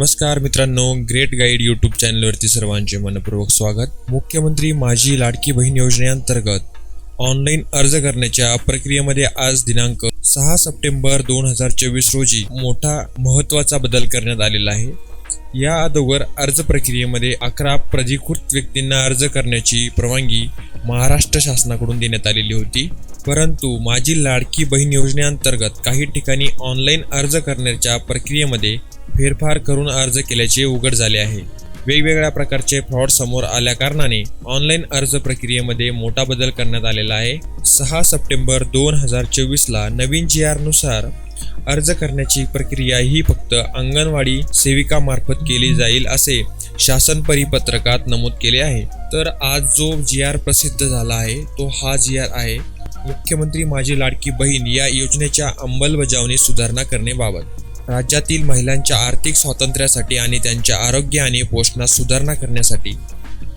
नमस्कार मित्रांनो great guide YouTube चॅनलवरती सर्वांचे मनपूर्वक स्वागत. मुख्यमंत्री माझी लाडकी बहीण योजनेअंतर्गत ऑनलाईन अर्ज करण्याच्या प्रक्रियेमध्ये आज दिनांक सहा सप्टेंबर दोन हजार चोवीस रोजी मोठा महत्त्वाचा बदल करण्यात आलेला आहे. या अगोदर अर्ज प्रक्रियेमध्ये अकरा प्राधिकृत व्यक्तींना अर्ज करण्याची परवानगी महाराष्ट्र शासनाकडून देण्यात आलेली होती. परंतु माझी लाडकी बहीण योजनेअंतर्गत काही ठिकाणी ऑनलाईन अर्ज करण्याच्या प्रक्रियेमध्ये फेरफार करून अर्ज केल्याचे उघड झाले आहे. वेगवेगळ्या प्रकारचे फ्रॉड समोर आल्या कारणाने ऑनलाईन अर्ज प्रक्रियेमध्ये मोठा बदल करण्यात आलेला आहे. सहा सप्टेंबर दोन हजार चोवीसला नवीन जी आरनुसार अर्ज करण्याची प्रक्रिया ही फक्त अंगणवाडी सेविकामार्फत केली जाईल असे शासन परिपत्रकात नमूद केले आहे. तर आज जो जी आर प्रसिद्ध झाला आहे तो हा जी आर आहे. मुख्यमंत्री माझी लाडकी बहीण या योजनेच्या अंमलबजावणी सुधारणा करण्याबाबत राज्यातील महिलांच्या आर्थिक स्वातंत्र्यासाठी आणि त्यांच्या आरोग्य आणि पोषणात सुधारणा करण्यासाठी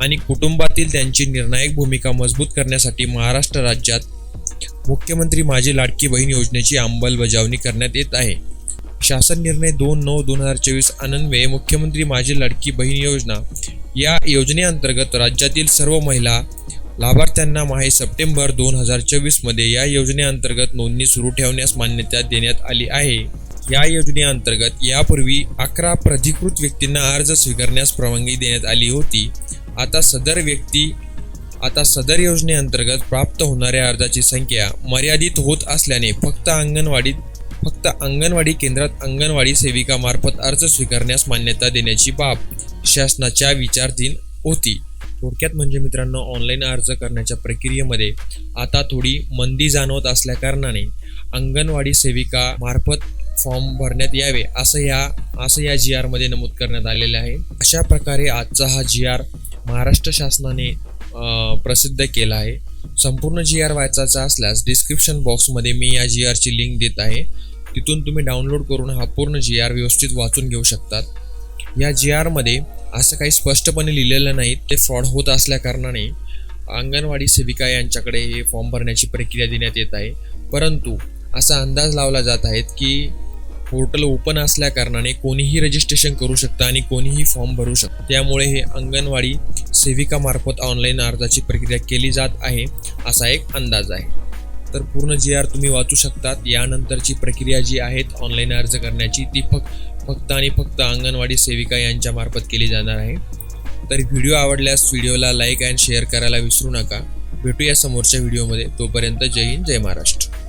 आणि कुटुंबातील त्यांची निर्णायक भूमिका मजबूत करण्यासाठी महाराष्ट्र राज्यात मुख्यमंत्री माझी लाडकी बहीण योजनेची अंमलबजावणी करण्यात येत आहे. शासन निर्णय दोन नऊ दोन हजार चोवीस अन्वये मुख्यमंत्री माझी लाडकी बहीण योजना. या योजनेअंतर्गत राज्यातील सर्व महिला लाभार्थ्यांना माहे सप्टेंबर दोन हजार चोवीसमध्ये या योजनेअंतर्गत नोंदणी सुरू ठेवण्यास मान्यता देण्यात आली आहे. या योजनेअंतर्गत यापूर्वी अकरा प्राधिकृत व्यक्तींना अर्ज स्वीकारण्यास परवानगी देण्यात आली होती. आता सदर व्यक्ती आता सदर योजनेअंतर्गत प्राप्त होणाऱ्या अर्जाची संख्या मर्यादित होत असल्याने फक्त अंगणवाडीत फक्त अंगणवाडी केंद्रात अंगणवाडी सेविकामार्फत अर्ज स्वीकारण्यास मान्यता देण्याची बाब शासनाच्या विचारधीन होती. थोडक्यात म्हणजे मित्रांनो ऑनलाईन अर्ज करण्याच्या प्रक्रियेमध्ये आता थोडी मंदी जाणवत असल्याकारणाने अंगणवाडी सेविका मार्फत फॉर्म भरण्यात यावे असं या असं या जी आरमध्ये नमूद करण्यात आलेलं आहे. अशा प्रकारे आजचा हा जी आर महाराष्ट्र शासनाने प्रसिद्ध केला आहे. संपूर्ण जी आर वाचायचा असल्यास डिस्क्रिप्शन बॉक्समध्ये मी या जी आरची लिंक देत आहे. तिथून तुम्ही डाउनलोड करून हा पूर्ण जी आर व्यवस्थित वाचून घेऊ शकतात. या जी आरमध्ये असं काही स्पष्टपणे लिहिलेलं नाही ते फ्रॉड होत असल्याकारणाने अंगणवाडी सेविका यांच्याकडे हे फॉर्म भरण्याची प्रक्रिया देण्यात येत आहे. परंतु असा अंदाज लावला जात आहेत की पोर्टल ओपन असल्याकारणाने कोणीही रजिस्ट्रेशन करू शकतं आणि कोणीही फॉर्म भरू शकतं. त्यामुळे हे अंगणवाडी सेविकामार्फत ऑनलाईन अर्जाची प्रक्रिया केली जात आहे असा एक अंदाज आहे. तर पूर्ण जी आर तुम्ही वाचू शकतात. यानंतरची प्रक्रिया जी आहेत ऑनलाईन अर्ज करण्याची ती फक्त फक्त आणि फक्त अंगणवाडी सेविका यांच्या मार्फत केली जाणार आहे. तर व्हिडिओ आवडल्यास व्हिडिओला लाईक अँड शेअर करायला विसरू नका. भेटूया समोरच्या व्हिडिओमध्ये तोपर्यंत जय हिंद जय महाराष्ट्र.